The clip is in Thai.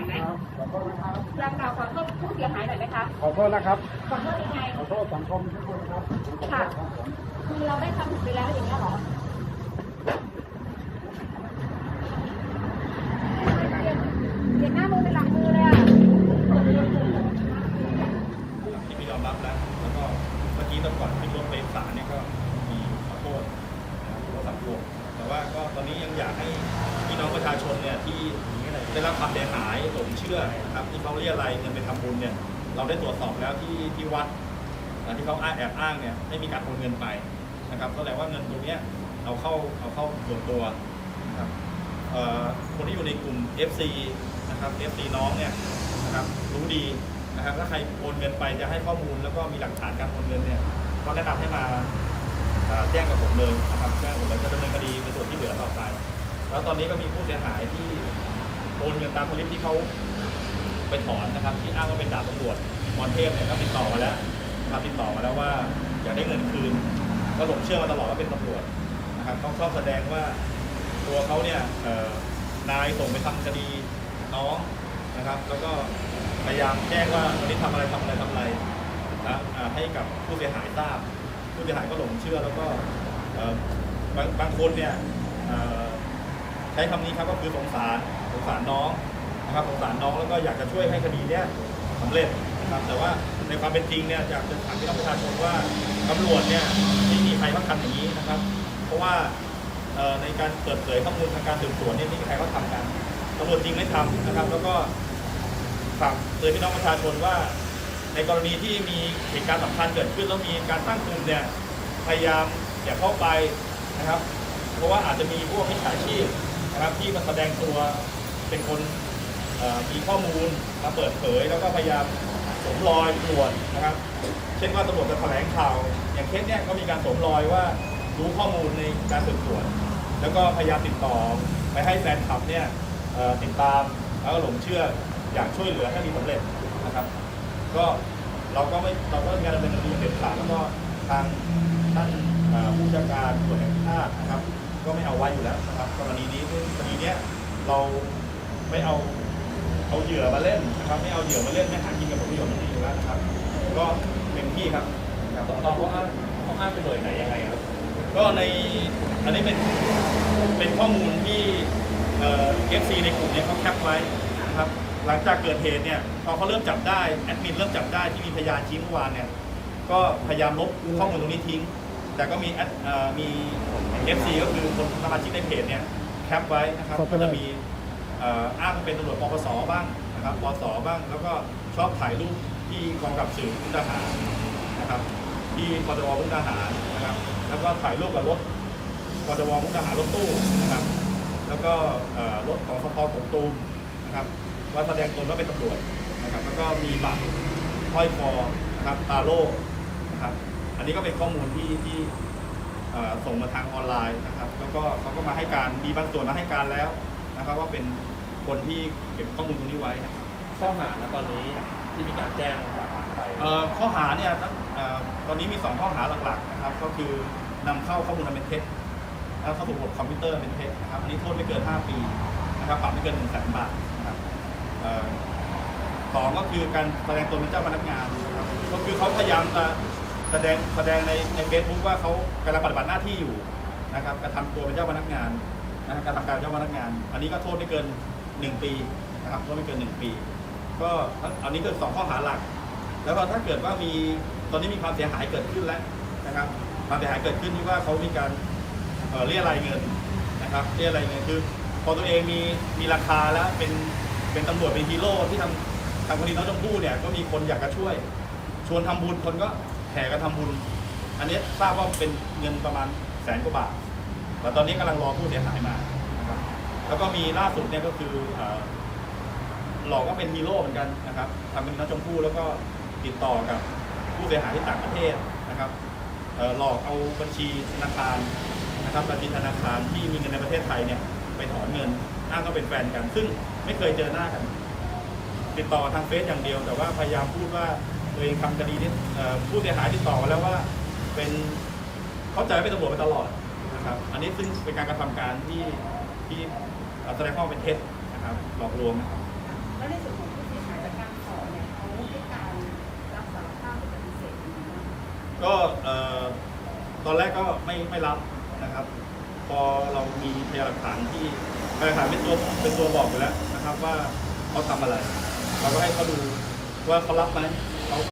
ายไหมครับขอโทษนะครับอยากกล่าวขอโทษผู้เสียหายหน่อยไหมคะขอโทษนะครับ ขอโทษยังไง ขอโทษสังคมทุกคนครับผมขอโทษครับผมคือเราได้ทำผิดไปแล้วอย่างนี้ยเหรอเปลี่ยนหน้ามือเป็นหลังมือเลยอะที่พี่ยอมรับแล้ว แล้วก็เมื่อกี้ตอนก่อนที่รถไปศาลเนี่ยก็มีขอโทษนะครับขอสังคมแต่ว่าก็ตอนนี้ยังอยากให้พี่น้องประชาชนเนี่ยที่ ได้รับความเสียหายหลงเชื่อนะครับที่เขาเรียอะไรเงินไปทำบุญเนี่ยเราได้ตรวจสอบแล้วที่ที่วัดที่เขาอ้างแอบอ้างเนี่ยไม่มีการโอนเงินไปนะครับก็แสดงว่าเงินตรงเนี้ยเอาเข้าเอาเข้าส่วนตัวนะครับคนที่อยู่ในกลุ่ม FC นะครับ FC น้องเนี่ยนะครับรู้ดีนะครับถ้าใครโอนเงินไปจะให้ข้อมูลแล้วก็มีหลักฐานการโอนเงินเนี่ยก็แนะนำให้มาแจ้งกับผมเลยนะครับแจ้งผมเลยจะดำเนินคดีในส่วนที่เหลือต่อไป แล้วตอนนี้ก็มีผู้เสียหายที่ โอนเงินตามคลิปที่เขาไปถอนนะครับ ที่อ้างว่าเป็นดาบตำรวจมอนเทพเนี่ยก็ติดต่อมาแล้วนะครับติดต่อมาแล้วว่าอยากได้เงินคืน ก็หลงเชื่อมาตลอดว่าเป็นตำรวจนะครับเขาชอบแสดงว่าตัวเขาเนี่ยนายส่งไปทำคดีน้องนะครับ แล้วก็พยายามแจ้งว่าวันนี้ทำอะไรทำอะไรทำอะไรนะให้กับผู้เสียหายทราบ ผู้เสียหายก็หลงเชื่อแล้วก็บางบางคนเนี่ยใช้คำนี้ครับก็คือสงสาร สงสารน้องนะครับสงสารน้องแล้วก็อยากจะช่วยให้คดีเนี้ยสำเร็จนะครับแต่ว่าในความเป็นจริงเนี่ยอยากจะถามพี่น้องประชาชนว่าตำรวจเนี่ยไม่มีใครเขาทำอย่างนี้นะครับ เพราะว่าในการเปิดเผยข้อมูลทางการสืบสวนเนี่ยไม่มีใครเขาทำกันตำรวจจริงไม่ทำนะครับ แล้วก็ฝากเตือนพี่น้องประชาชนว่า ในกรณีที่มีเหตุการณ์สำคัญเกิดขึ้นแล้วมีการตั้งกลุ่มเนี่ยพยายามอย่าเข้าไปนะครับ เพราะว่าอาจจะมีพวกมิจฉาชีพนะครับที่มาแสดงตัว เป็นคนมีข้อมูลมาเปิดเผย แล้วก็พยายามสวมรอยตรวจนะครับ เช่นว่าตำรวจจะแถลงข่าว อย่างเคสเนี่ยก็มีการสวมรอยว่ารู้ข้อมูลในการสืบสวน แล้วก็พยายามติดต่อไปให้แฟนคลับเนี่ยติดตามแล้วก็หลงเชื่ออยากช่วยเหลือให้มีสำเร็จนะครับ ก็เราก็ไม่เราก็มีการดำเนินคดีอย่างเด็ดขาดแล้วก็ทางท่านผู้จัดการตำรวจแห่งชาตินะครับ ก็ไม่เอาไว้อยู่แล้วนะครับกรณีนี้คดีเนี้ยเรา ไม่เอาเอาเหยื่อมาเล่นนะครับ ไม่เอาเหยื่อมาเล่นไม่หากินกับผลประโยชน์ตรงนี้อยู่แล้วนะครับ ก็เต็มที่ครับครับตอนเขาอ้างเขาอ้างเป็นหน่วยไหนยังไงครับ ก็ในอันนี้เป็นเป็นข้อมูลที่เอ่อฟซีในกลุ่มเนี่ยเขาแคปไว้นะครับ หลังจากเกิดเหตุเนี่ยพอเขาเริ่มจับได้แอดมินเริ่มจับได้ที่มีพยานชี้เมื่อวานเนี่ยก็พยายามลบข้อมูลตรงนี้ทิ้ง แต่ก็มีแอดเอ่อมี FC ก็คือคนสมาชิกในเพจเนี่ยแคปไว้นะครับก็จะมี อ้างเป็นตำรวจปปสบ้างนะครับปสบ้าง แล้วก็ชอบถ่ายรูปที่กองกับสื่อมุกดาหารนะครับที่ปตวมุกดาหารนะครับ แล้วก็ถ่ายรูปกับรถปตวมุกดาหารรถตู้นะครับ แล้วก็รถของสพกกตูมนะครับว่าแสดงตนว่าเป็นตำรวจนะครับแล้วก็มีบัตรห้อยคอนะครับตาโล่นะครับ อันนี้ก็เป็นข้อมูลที่ที่ส่งมาทางออนไลน์นะครับ แล้วก็เขาก็มาให้การมีบางส่วนมาให้การแล้ว นะครับว่าเป็นคนที่เก็บข้อมูลตรงนี้ไว้นะครับข้อหาณตอนนี้ที่มีการแจ้งไปเอ่อข้อหาเนี่ยตั้งเอ่อตอนนี้มี 2 ข้อหาหลักๆนะครับก็คือนำเข้าข้อมูลอันเป็นเท็จแล้วเข้าสู่ระบบคอมพิวเตอร์เป็นเท็จนะครับอันนี้โทษไม่เกิน 5 ปีนะครับปรับไม่เกิน1 0 0 0 0แสนบาทนะครับเอ่อสองก็คือการแสดงตนเป็นเจ้าพนักงานนะครับก็คือเขาพยายามจะแสดงแสดงในในเฟซบุ๊กว่าเขากำลังปฏิบัติหน้าที่อยู่นะครับกระทำตัวเป็นเจ้าพนักงาน นะครับการทำการเจ้าพนักงาน อันนี้ก็โทษไม่เกิน 1 ปีนะครับโทษไม่เกิน 1 ปี ก็อันนี้คือสองข้อหาหลัก แล้วก็ถ้าเกิดว่ามีตอนนี้มีความเสียหายเกิดขึ้นแล้วนะครับความเสียหายเกิดขึ้นที่ว่าเขามีการเรียรายเงินนะครับเรียรายเงินคือ พอตัวเองมีมีราคาแล้วเป็นเป็นตำรวจเป็นฮีโร่ที่ทำทำคดีน้องชมพู่เนี่ยก็มีคนอยากจะช่วย ชวนทำบุญคนก็แห่กันทำบุญ อันนี้ทราบว่าเป็นเงินประมาณแสนกว่าบาท แต่ตอนนี้กำลังรอผู้เสียหายมานะครับแล้วก็มีล่าสุดเนี่ยก็คือหลอกว่าเป็นฮีโร่เหมือนกันนะครับทำเป็นน้องชมพู่แล้วก็ติดต่อกับผู้เสียหายที่ต่างประเทศนะครับหลอกเอาบัญชีธนาคารนะครับบัญชีธนาคารที่มีเงินในประเทศไทยเนี่ยไปถอนเงินอ้างก็เป็นแฟนกัน ซึ่งไม่เคยเจอหน้ากัน ติดต่อทางเฟซอย่างเดียว แต่ว่าพยายามพูดว่าตัวเองทำคดีนี้เอ่อผู้เสียหายติดต่อมาแล้วว่า เป็นเข้าใจเป็นตำรวจมาตลอด ครับ อันนี้ซึ่งเป็นการกระทำการที่ที่แสดงข้อเป็นเท็จนะครับ หลอกลวงนะครับแล้ในส่วนของผู้เสียหายจากการสอเนี่ยเขาให้การรับสารภาพหรือปฏิเสธก็ตอนแรกก็ไม่ไม่รับนะครับ พอเรามีพยานหลักฐานที่พยานหลักฐานเป็นตัวเป็นตัวบอกอยู่แล้วนะครับ ว่าเขาทำอะไร เราก็ให้เขาดูว่าเขารับไหม